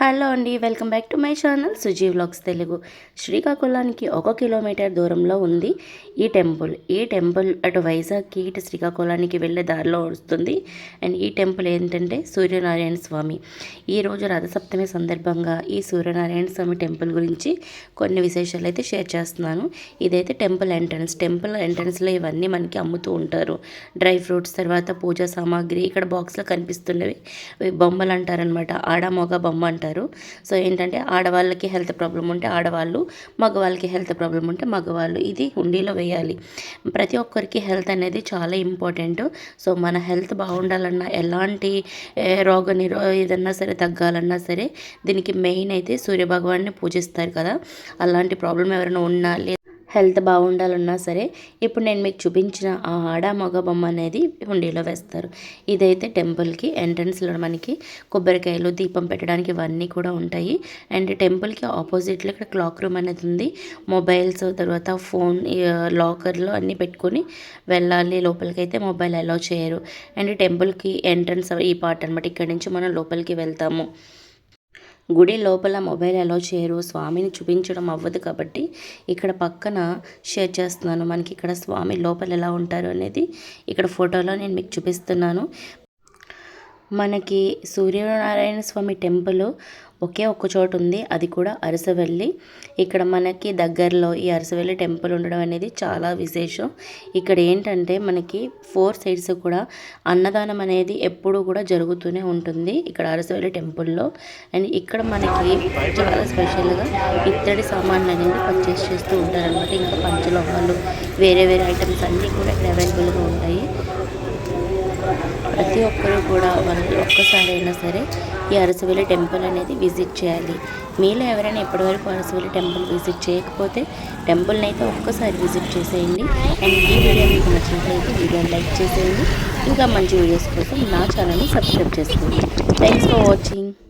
Hello అండి welcome back to my channel Suji vlogs Telugu. శ్రీకాకుళానికి ఒక kilometre దూరంలో ఉంది ఈ టెంపుల్. ఈ టెంపుల్ అటు వైజాగ్కి ఇటు శ్రీకాకుళానికి వెళ్ళే దారిలో వస్తుంది. అండ్ ఈ టెంపుల్ ఏంటంటే సూర్యనారాయణ స్వామి. ఈరోజు రథసప్తమి సందర్భంగా ఈ సూర్యనారాయణ స్వామి టెంపుల్ గురించి కొన్ని విశేషాలు అయితే షేర్ చేస్తున్నాను. ఇదైతే టెంపుల్ ఎంట్రన్స్. టెంపుల్ ఎంట్రన్స్లో ఇవన్నీ మనకి అమ్ముతూ ఉంటారు. డ్రై ఫ్రూట్స్ తర్వాత పూజా సామాగ్రి ఇక్కడ బాక్స్లో కనిపిస్తున్నవి. బొమ్మలు అంటారనమాట ఆడ మొగ బొమ్మ అంటారు. సో ఏంటంటే ఆడవాళ్ళకి హెల్త్ ప్రాబ్లం ఉంటే ఆడవాళ్ళు మగవాళ్ళకి హెల్త్ ప్రాబ్లం ఉంటే మగవాళ్ళు. ఇది హుండీలో వేయాలి. ప్రతి ఒక్కరికి హెల్త్ అనేది చాలా ఇంపార్టెంట్. సో మన హెల్త్ బాగుండాలన్నా ఎలాంటి రోగ నిరో ఏదన్నా సరే తగ్గాలన్నా సరే దీనికి మెయిన్ అయితే సూర్యభగవాన్ని పూజిస్తారు కదా. అలాంటి ప్రాబ్లం ఎవరైనా ఉన్నా హెల్త్ బాగుండాలన్నా సరే ఇప్పుడు నేను మీకు చూపించిన ఆ ఆడ మగ బొమ్మ అనేది హుండీలో వేస్తారు. ఇదైతే టెంపుల్కి ఎంట్రన్స్లో మనకి కొబ్బరికాయలు దీపం పెట్టడానికి ఇవన్నీ కూడా ఉంటాయి. అండ్ టెంపుల్కి ఆపోజిట్లో ఇక్కడ క్లాక్ రూమ్ అనేది ఉంది. మొబైల్స్ తర్వాత ఫోన్ లాకర్లో అన్నీ పెట్టుకొని వెళ్ళాలి. లోపలికి అయితే మొబైల్ అలౌ చేయరు. అండ్ టెంపుల్కి ఎంట్రన్స్ ఈ పార్ట్ అనమాట ఇక్కడ నుంచి మనం లోపలికి వెళ్తాము. గుడి లోపల మొబైల్ ఎలా చేయరు. స్వామిని చూపించడం అవ్వదు కాబట్టి ఇక్కడ పక్కన షేర్ చేస్తున్నాను. మనకి ఇక్కడ స్వామి లోపల ఎలా ఉంటారు అనేది ఇక్కడ ఫోటోలో నేను మీకు చూపిస్తున్నాను. మనకి సూర్యనారాయణ స్వామి టెంపుల్ ఒకే ఒక్క చోటు ఉంది అది కూడా అరసవల్లి. ఇక్కడ మనకి దగ్గరలో ఈ అరసవల్లి టెంపుల్ ఉండడం అనేది చాలా విశేషం. ఇక్కడ ఏంటంటే మనకి ఫోర్ సైడ్స్ కూడా అన్నదానం అనేది ఎప్పుడూ కూడా జరుగుతూనే ఉంటుంది ఇక్కడ అరసవల్లి టెంపుల్లో. అండ్ ఇక్కడ మనకి చాలా స్పెషల్గా ఇత్తడి సామాన్లు అనేది పర్చేస్ చేస్తూ ఉంటారనమాట ఇంకా పంచలోహాలు వేరే వేరే ఐటమ్స్ అన్నీ కూడా ఇక్కడ అవైలబుల్గా ఉంటాయి. ఒక్కరు కూడా వాళ్ళు ఒక్కసారైనా సరే ఈ అరసవల్లి టెంపుల్ అనేది విజిట్ చేయాలి. మీలో ఎవరైనా ఇప్పటివరకు అరసవల్లి టెంపుల్ విజిట్ చేయకపోతే టెంపుల్ని అయితే ఒక్కసారి విజిట్ చేసేయండి. అండ్ ఈ వీడియో మీకు నచ్చినట్లయితే వీడియోని లైక్ చేసేయండి. ఇంకా మంచి వీడియోస్ కోసం నా ఛానల్ని సబ్స్క్రైబ్ చేసుకోండి. Thanks for watching